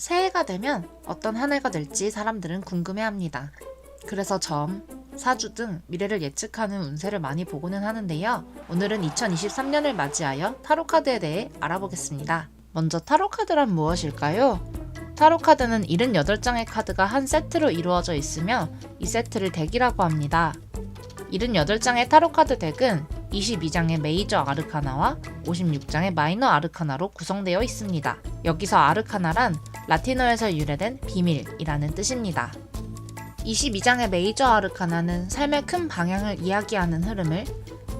새해가 되면 어떤 한 해가 될지 사람들은 궁금해합니다. 그래서 점, 사주 등 미래를 예측하는 운세를 많이 보고는 하는데요. 오늘은 2023년을 맞이하여 타로 카드에 대해 알아보겠습니다. 먼저 타로 카드란 무엇일까요? 타로 카드는 78장의 카드가 한 세트로 이루어져 있으며 이 세트를 덱이라고 합니다. 78장의 타로 카드 덱은 22장의 메이저 아르카나와 56장의 마이너 아르카나로 구성되어 있습니다. 여기서 아르카나란 라틴어에서 유래된 비밀이라는 뜻입니다. 22장의 메이저 아르카나는 삶의 큰 방향을 이야기하는 흐름을,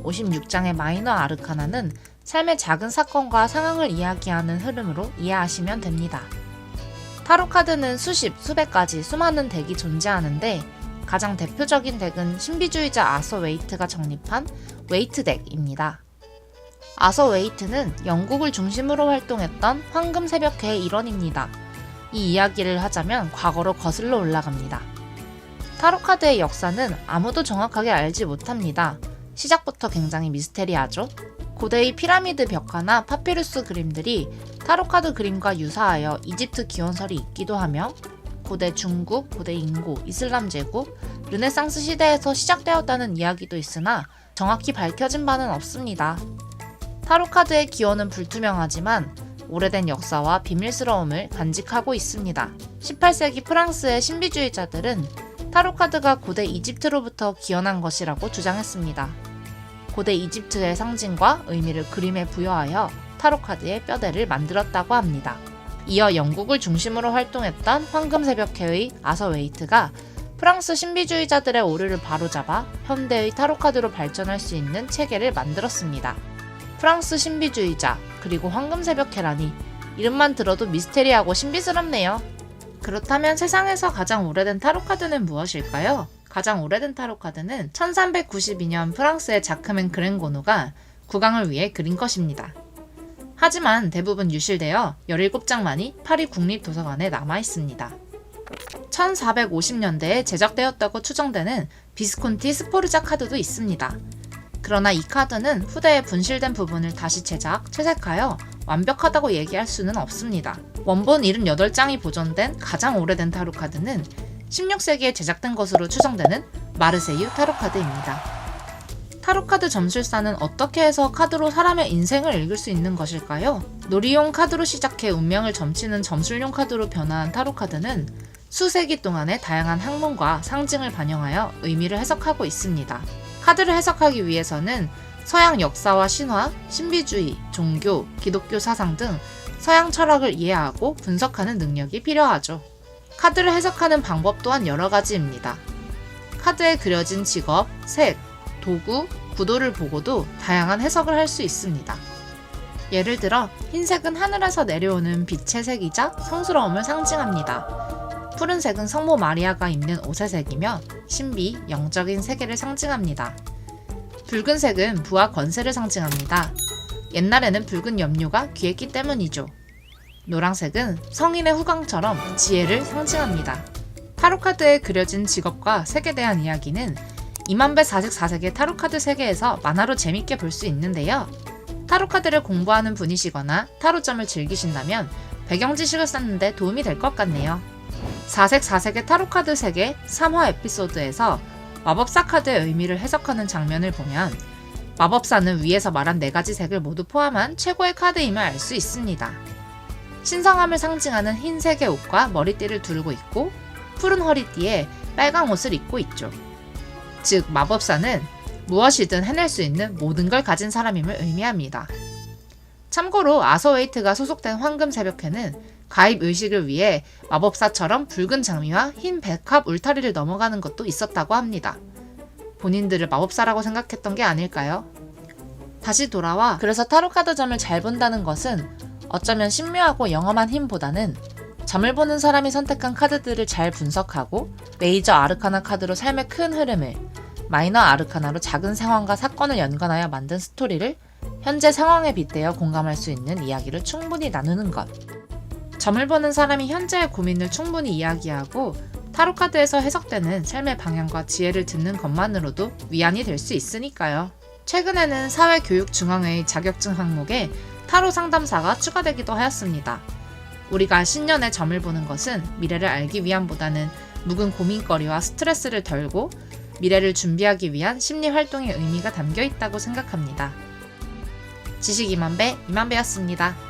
56장의 마이너 아르카나는 삶의 작은 사건과 상황을 이야기하는 흐름으로 이해하시면 됩니다. 타로 카드는 수십, 수백 가지 수많은 덱이 존재하는데 가장 대표적인 덱은 신비주의자 아서 웨이트가 정립한 웨이트 덱입니다. 아서 웨이트는 영국을 중심으로 활동했던 황금 새벽회의 일원입니다. 이 이야기를 하자면 과거로 거슬러 올라갑니다. 타로 카드의 역사는 아무도 정확하게 알지 못합니다. 시작부터 굉장히 미스테리하죠? 고대의 피라미드 벽화나 파피루스 그림들이 타로 카드 그림과 유사하여 이집트 기원설이 있기도 하며 고대 중국, 고대 인고, 이슬람 제국, 르네상스 시대에서 시작되었다는 이야기도 있으나 정확히 밝혀진 바는 없습니다. 타로 카드의 기원은 불투명하지만 오래된 역사와 비밀스러움을 간직하고 있습니다. 18세기 프랑스의 신비주의자들은 타로 카드가 고대 이집트로부터 기원한 것이라고 주장했습니다. 고대 이집트의 상징과 의미를 그림에 부여하여 타로 카드의 뼈대를 만들었다고 합니다. 이어 영국을 중심으로 활동했던 황금새벽회의 아서 웨이트가 프랑스 신비주의자들의 오류를 바로잡아 현대의 타로 카드로 발전할 수 있는 체계를 만들었습니다. 프랑스 신비주의자 그리고 황금새벽회라니 이름만 들어도 미스테리하고 신비스럽네요. 그렇다면 세상에서 가장 오래된 타로 카드는 무엇일까요? 가장 오래된 타로 카드는 1392년 프랑스의 자크멘 그랭고누가 국왕을 위해 그린 것입니다. 하지만 대부분 유실되어 17장만이 파리 국립도서관에 남아 있습니다. 1450년대에 제작되었다고 추정되는 비스콘티 스포르자 카드도 있습니다. 그러나 이 카드는 후대에 분실된 부분을 다시 제작, 채색하여 완벽하다고 얘기할 수는 없습니다. 원본 78장이 보존된 가장 오래된 타로 카드는 16세기에 제작된 것으로 추정되는 마르세유 타로 카드입니다. 타로 카드 점술사는 어떻게 해서 카드로 사람의 인생을 읽을 수 있는 것일까요? 놀이용 카드로 시작해 운명을 점치는 점술용 카드로 변화한 타로 카드는 수세기 동안의 다양한 학문과 상징을 반영하여 의미를 해석하고 있습니다. 카드를 해석하기 위해서는 서양 역사와 신화, 신비주의, 종교, 기독교 사상 등 서양 철학을 이해하고 분석하는 능력이 필요하죠. 카드를 해석하는 방법 또한 여러 가지입니다. 카드에 그려진 직업, 색, 도구, 구도를 보고도 다양한 해석을 할 수 있습니다. 예를 들어 흰색은 하늘에서 내려오는 빛의 색이자 성스러움을 상징합니다. 푸른색은 성모 마리아가 입는 옷의 색이며 신비, 영적인 세계를 상징합니다. 붉은색은 부와 권세를 상징합니다. 옛날에는 붉은 염료가 귀했기 때문이죠. 노란색은 성인의 후광처럼 지혜를 상징합니다. 타로카드에 그려진 직업과 색에 대한 이야기는 이만배 44색의 타로카드 세계에서 만화로 재밌게 볼 수 있는데요. 타로카드를 공부하는 분이시거나 타로점을 즐기신다면 배경 지식을 쌓는데 도움이 될 것 같네요. 4색 4색의 타로카드 세계 3화 에피소드에서 마법사 카드의 의미를 해석하는 장면을 보면 마법사는 위에서 말한 네 가지 색을 모두 포함한 최고의 카드임을 알 수 있습니다. 신성함을 상징하는 흰색의 옷과 머리띠를 두르고 있고 푸른 허리띠에 빨강 옷을 입고 있죠. 즉 마법사는 무엇이든 해낼 수 있는 모든 걸 가진 사람임을 의미합니다. 참고로 아서웨이트가 소속된 황금 새벽회는 가입 의식을 위해 마법사처럼 붉은 장미와 흰 백합 울타리를 넘어가는 것도 있었다고 합니다. 본인들을 마법사라고 생각했던 게 아닐까요? 다시 돌아와 그래서 타로카드점을 잘 본다는 것은 어쩌면 신묘하고 영험한 힘보다는 점을 보는 사람이 선택한 카드들을 잘 분석하고 메이저 아르카나 카드로 삶의 큰 흐름을 마이너 아르카나로 작은 상황과 사건을 연관하여 만든 스토리를 현재 상황에 빗대어 공감할 수 있는 이야기를 충분히 나누는 것. 점을 보는 사람이 현재의 고민을 충분히 이야기하고 타로카드에서 해석되는 삶의 방향과 지혜를 듣는 것만으로도 위안이 될 수 있으니까요. 최근에는 사회교육중앙회의 자격증 항목에 타로 상담사가 추가되기도 하였습니다. 우리가 신년에 점을 보는 것은 미래를 알기 위함보다는 묵은 고민거리와 스트레스를 덜고 미래를 준비하기 위한 심리 활동의 의미가 담겨 있다고 생각합니다. 지식 이만배 이만배였습니다.